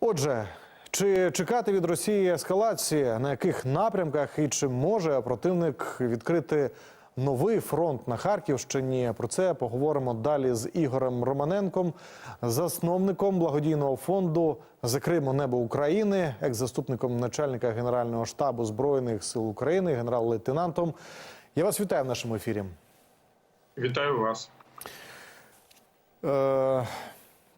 Отже, чи чекати від Росії ескалації, на яких напрямках і чи може противник відкрити новий фронт на Харківщині? Про це поговоримо далі з Ігорем Романенком, засновником благодійного фонду Закримо небо України, екс-заступником начальника Генерального штабу збройних сил України, генерал-лейтенантом. Я вас вітаю в нашому ефірі. Вітаю вас. Е,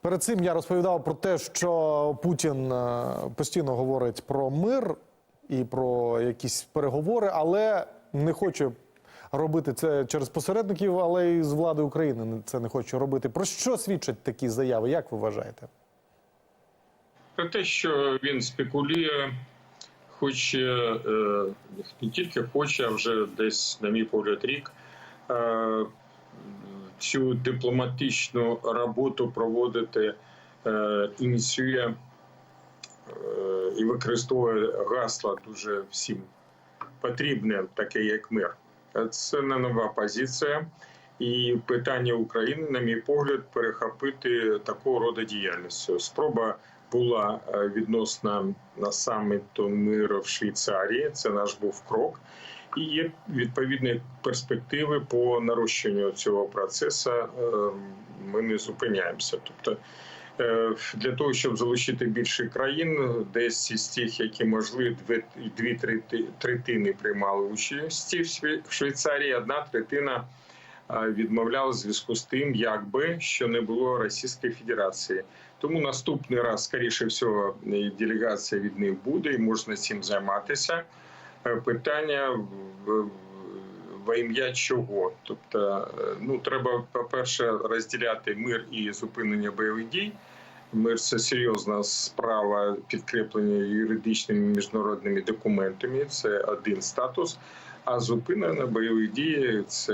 Перед цим я розповідав про те, що Путін е, постійно говорить про мир і про якісь переговори, але не хоче робити це через посередників, але і з влади України це не хоче робити. Про що свідчать такі заяви? Як ви вважаєте? Про те, що він спекулює, хоче е, не тільки хоче, а вже десь, на мій погляд, рік е, цю дипломатичну роботу проводити, е, ініціює е, і використовує гасла дуже всім потрібне, таке як мир. Це не нова позиція. І питання України, на мій погляд, перехопити такого роду діяльністю. Спроба була е, відносно на саміту миру в Швейцарії. Це наш був крок. І є відповідні перспективи по нарощенню цього процесу. Е, Ми не зупиняємося. Тобто, е, для того, щоб залучити більше країн, десь із тих, які можливі, дві, дві третини приймали участь в Швейцарії, одна третина а, відмовляли в зв'язку з тим, якби що не було Російської Федерації. Тому наступний раз, скоріше всього, делегація від них буде, і можна цим займатися. Е, Питання во ім'я чого? Тобто, е, ну треба, по-перше, розділяти мир і зупинення бойових дій. Мир це серйозна справа підкреплення юридичними міжнародними документами. Це один статус. А зупинення бойових дій це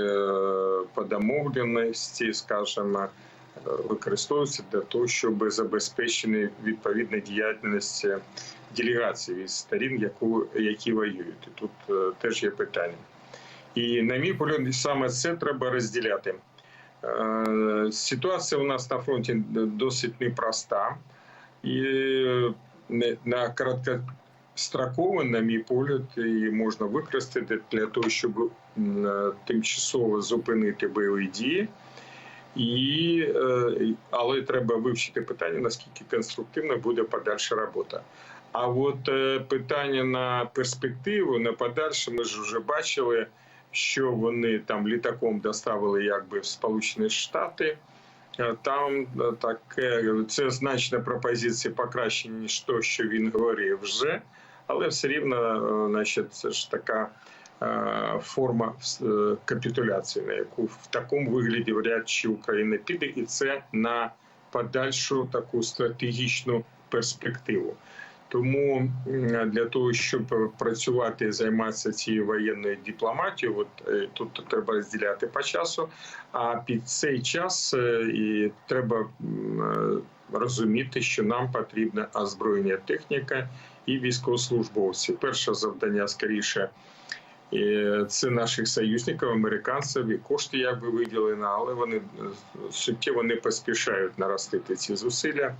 по домовленості, скажімо, е, використовується для того, щоб забезпечити відповідна діяльність делегації від сторін, яку які воюють. І тут е, теж є питання. І на мій погляд, саме це треба розділяти. Е, Ситуація у нас на фронті досить непроста. І на короткостроково, на мій погляд, її можна використати для того, щоб тимчасово зупинити бойові дії. І, е, але треба вивчити питання, наскільки конструктивна буде подальша робота. А от е, питання на перспективу, на подальше, ми ж вже бачили, що вони там літаком доставили якби в Сполучені Штати. Е, Там е, таке це значна пропозиція покращення, ніж то, що він говорив вже, але все рівно, значить, це ж така форма капітуляції, на яку в такому вигляді вряд чи Україна піде, і це на подальшу таку стратегічну перспективу. Тому для того, щоб працювати і займатися цією воєнною дипломатією, от е, тут треба розділяти по часу. А під цей час е, і треба е, розуміти, що нам потрібна озброєння техніка і військовослужбовці. Перше завдання скоріше. Це наших союзників, американців, і кошти якби виділені, але вони суттєво не поспішають наростити ці зусилля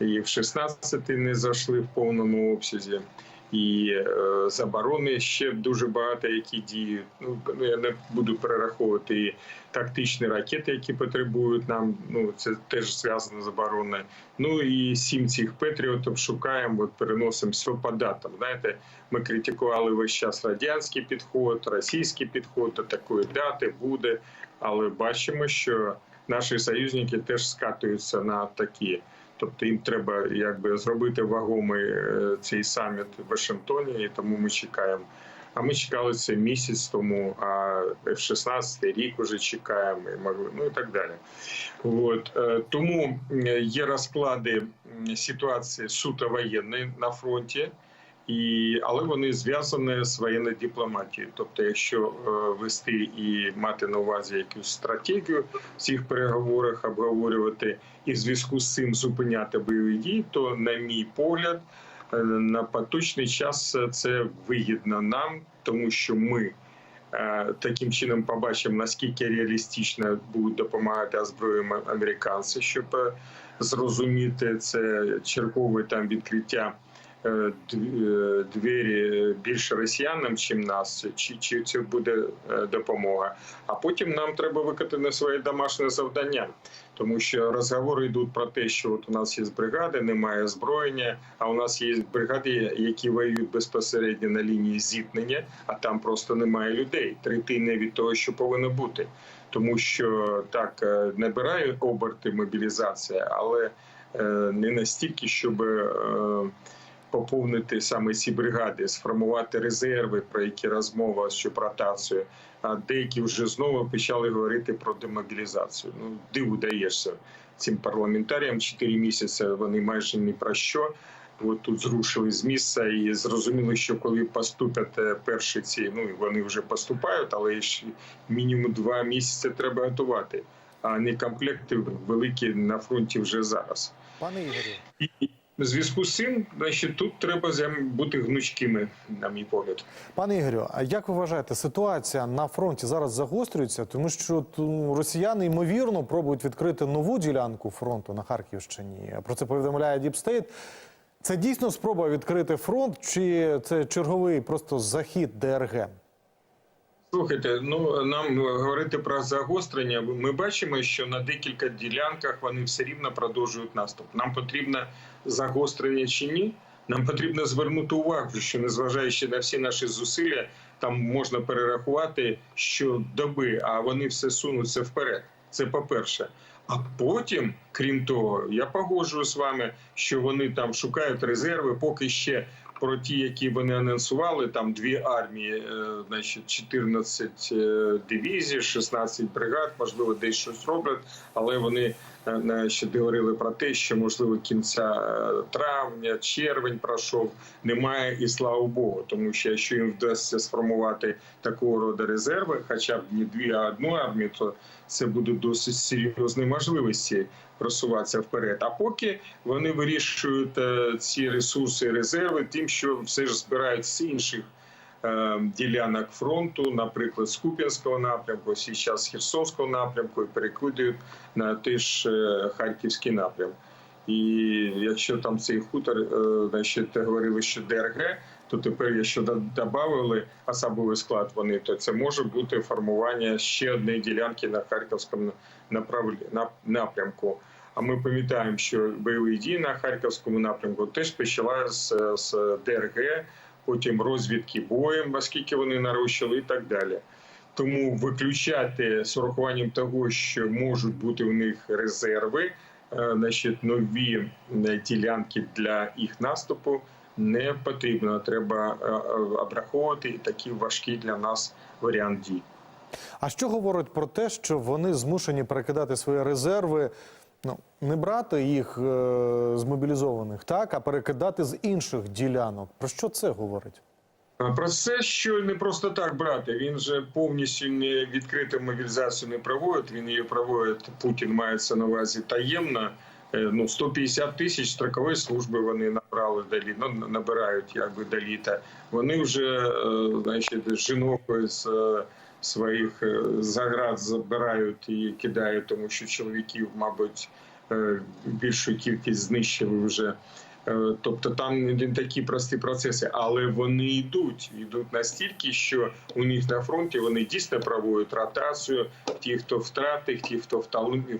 і в 16-й не зайшли в повному обсязі. І е, заборони ще дуже багато які діють. Ну ну, я не буду перераховувати і тактичні ракети, які потребують нам. Ну це теж зв'язано з забороною. Ну і сім цих патріотів шукаємо, переносимо все по датам. Знаєте, ми критикували весь час радянський підход, російський підход до такої дати буде. Але бачимо, що наші союзники теж скатуються на такі. Тобто їм треба якби зробити вагомий е, цей саміт в Вашингтоні, і тому ми чекаємо. А ми чекали це місяць тому, а в 16 рік уже чекаємо, і могли, ну і так далі. От е, тому е, є розклади ситуації суто воєнної на фронті. І, але вони зв'язані з воєнною дипломатією. Тобто, якщо е, вести і мати на увазі якусь стратегію в цих переговорах, обговорювати і в зв'язку з цим зупиняти бойові дії, то, на мій погляд, е, на поточний час це вигідно нам, тому що ми е, таким чином побачимо, наскільки реалістично будуть допомагати озброєним американці, щоб зрозуміти це чергове там відкриття двері більше росіянам, чим нас, чи, чи це буде е, допомога. А потім нам треба виконати своє домашнє завдання, тому що розговори йдуть про те, що от у нас є бригади, немає озброєння, а у нас є бригади, які воюють безпосередньо на лінії зіткнення, а там просто немає людей. Третини від того, що повинно бути. Тому що так е, набирає оберти мобілізація, але е, не настільки, щоб е, поповнити саме ці бригади, сформувати резерви, про які розмова щоб ротацію. А деякі вже знову почали говорити про демобілізацію. Ну диву даєшся цим парламентаріям. Чотири місяці вони майже ні про що. От тут зрушили з місця і зрозуміли, що коли поступлять е, перші ці, ну вони вже поступають, але ще мінімум два місяці треба готувати, а не комплекти великі на фронті вже зараз. Пане Ігорю, І в зв'язку з цим, значить, тут треба бути гнучкими, на мій погляд. Пане Ігорю, а як ви вважаєте, ситуація на фронті зараз загострюється, тому що росіяни ймовірно пробують відкрити нову ділянку фронту на Харківщині. Про це повідомляє Діпстейт. Це дійсно спроба відкрити фронт, чи це черговий просто захід ДРГ? Слухайте, ну нам говорити про загострення. Ми бачимо, що на декілька ділянках вони все рівно продовжують наступ. Нам потрібно загострення чи ні. Нам потрібно звернути увагу, що незважаючи на всі наші зусилля, там можна перерахувати щодоби, а вони все сунуться вперед. Це по-перше. А потім, крім того, я погоджую з вами, що вони там шукають резерви, поки ще про ті, які вони анонсували, там дві армії, е, значить 14 е, дивізій, 16 бригад, можливо, десь щось роблять, але вони е, значить, говорили про те, що можливо кінця е, травня, червень пройшов, немає і слава Богу, тому що якщо їм вдасться сформувати такого роду резерви, хоча б не дві, а одну армію, то це будуть досить серйозні можливості просуватися вперед. А поки вони вирішують е, ці ресурси, резерви, тим, що все ж збирають з інших ділянок фронту, наприклад, з Куп'янського напрямку, зараз з Херсонського напрямку, і перекидують на той ж е, Харківський напрям. І якщо там цей хутор, е, значить, говорили, що ДРГ, то тепер, якщо додали особовий склад, вони то це може бути формування ще однієї ділянки на харківському напрямку. А ми пам'ятаємо, що бойові дії на харківському напрямку теж почала з, з ДРГ, потім розвідки боєм, оскільки вони нарощили, і так далі. Тому виключати з урахуванням того, що можуть бути у них резерви, е, значить, нові е, ділянки для їх наступу не потрібно. Треба е, обраховувати і такий важкий для нас варіант дій. А що говорить про те, що вони змушені перекидати свої резерви, ну не брати їх е, з мобілізованих, так, а перекидати з інших ділянок? Про що це говорить? Про це, що не просто так брати. Він же повністю не відкриту мобілізацію не проводить. Він її проводить. Путін мається на увазі таємно. Е, Ну 150 тисяч строкової служби вони набрали до літа, ну, набирають якби до літа. Вони вже е, значить жінок з е, своїх е, заград забирають і кидають, тому що чоловіків, мабуть, е, більшу кількість знищили вже. Е, Тобто там не такі прості процеси, але вони йдуть. Йдуть настільки, що у них на фронті вони дійсно проводять ротацію. Ті, хто втратив, ті, хто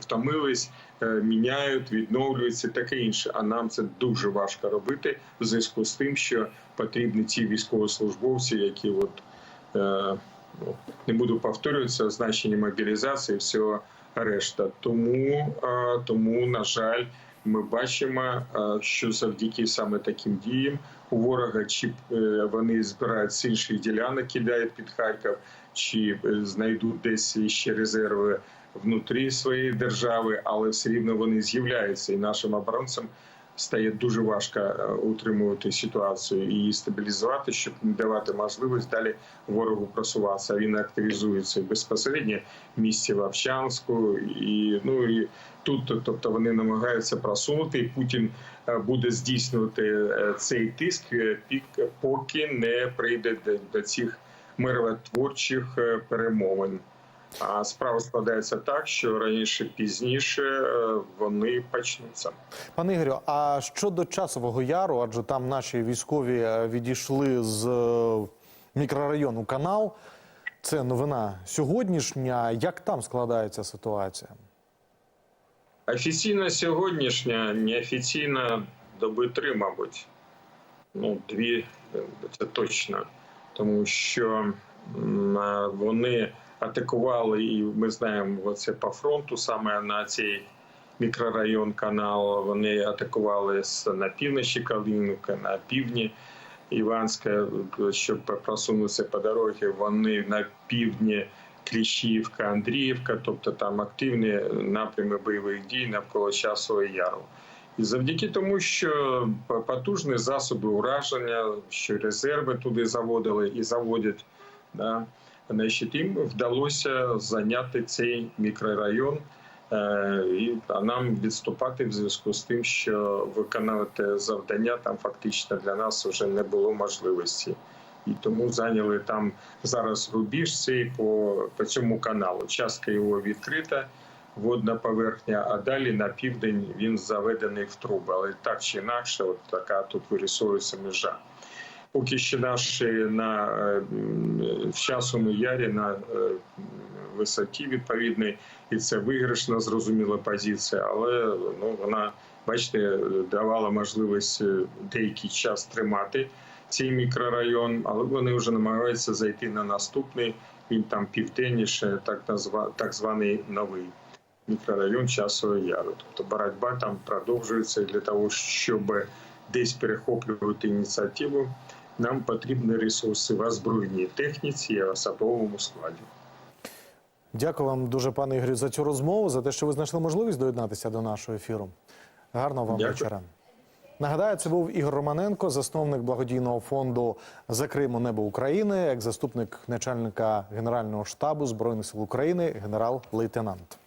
втомились, міняють, відновлюються, таке інше. А нам це дуже важко робити в зв'язку з тим, що потрібні ті військовослужбовці, які от не буду повторюватися, значення мобілізації, і всього решта. Тому, е, тому на жаль ми бачимо, е, що завдяки саме таким діям у ворога чи е, вони збирають з інших ділянок, кидають під Харків, чи знайдуть десь ще резерви внутрі своєї держави, але все рівно вони з'являються, і нашим оборонцям стає дуже важко е, утримувати ситуацію і її стабілізувати, щоб не давати можливість далі ворогу просуватися. Він активізується безпосередньо в місті Вовчанську і ну і тут, тобто вони намагаються просунути, і Путін е, буде здійснювати е, цей тиск, пік, поки не прийде до, цих миротворчих перемовин. А справа складається так, що раніше пізніше е, вони почнуться. Пане Ігорю, а щодо часового яру, адже там наші військові е, відійшли з е, мікрорайону канал. Це новина сьогоднішня. Як там складається ситуація? Офіційно сьогоднішня, неофіційно доби три, мабуть. Ну, дві це точно. Тому що вони атакували, і ми знаємо, це по фронту, саме на цей мікрорайон канал. Вони атакували на півночі Калинівка, на півдні Іванська, щоб просунутися по дорозі. Вони на півдні Кліщівка, Андріївка, тобто там активні напрями бойових дій навколо часового яру. І завдяки тому, що потужні засоби ураження, що резерви туди заводили і заводять, да, значить, їм вдалося зайняти цей мікрорайон. Е, І а нам відступати в зв'язку з тим, що виконувати завдання там фактично для нас вже не було можливості. І тому зайняли там зараз рубіж цей по, по цьому каналу. Частка його відкрита, водна поверхня, а далі на південь він заведений в труби. Але так чи інакше, от така тут вирисовується межа. Поки що наші на е, в часовому ярі на е, висоті відповідний, і це виграшна, зрозуміла позиція, але ну вона, бачите, давала можливість е, деякий час тримати цей мікрорайон, але вони вже намагаються зайти на наступний. Він там південніше, так назва так званий новий мікрорайон Часового Яру. Тобто боротьба там продовжується для того, щоб десь перехоплювати ініціативу. Нам потрібні ресурси в озброєній техніці і особовому складі. Дякую вам дуже, пане Ігорю, за цю розмову, за те, що ви знайшли можливість доєднатися до нашого ефіру. Гарного вам Дякую. вечора. Нагадаю, це був Ігор Романенко, засновник благодійного фонду за Криму Небо України, як заступник начальника Генерального штабу збройних сил України, генерал-лейтенант.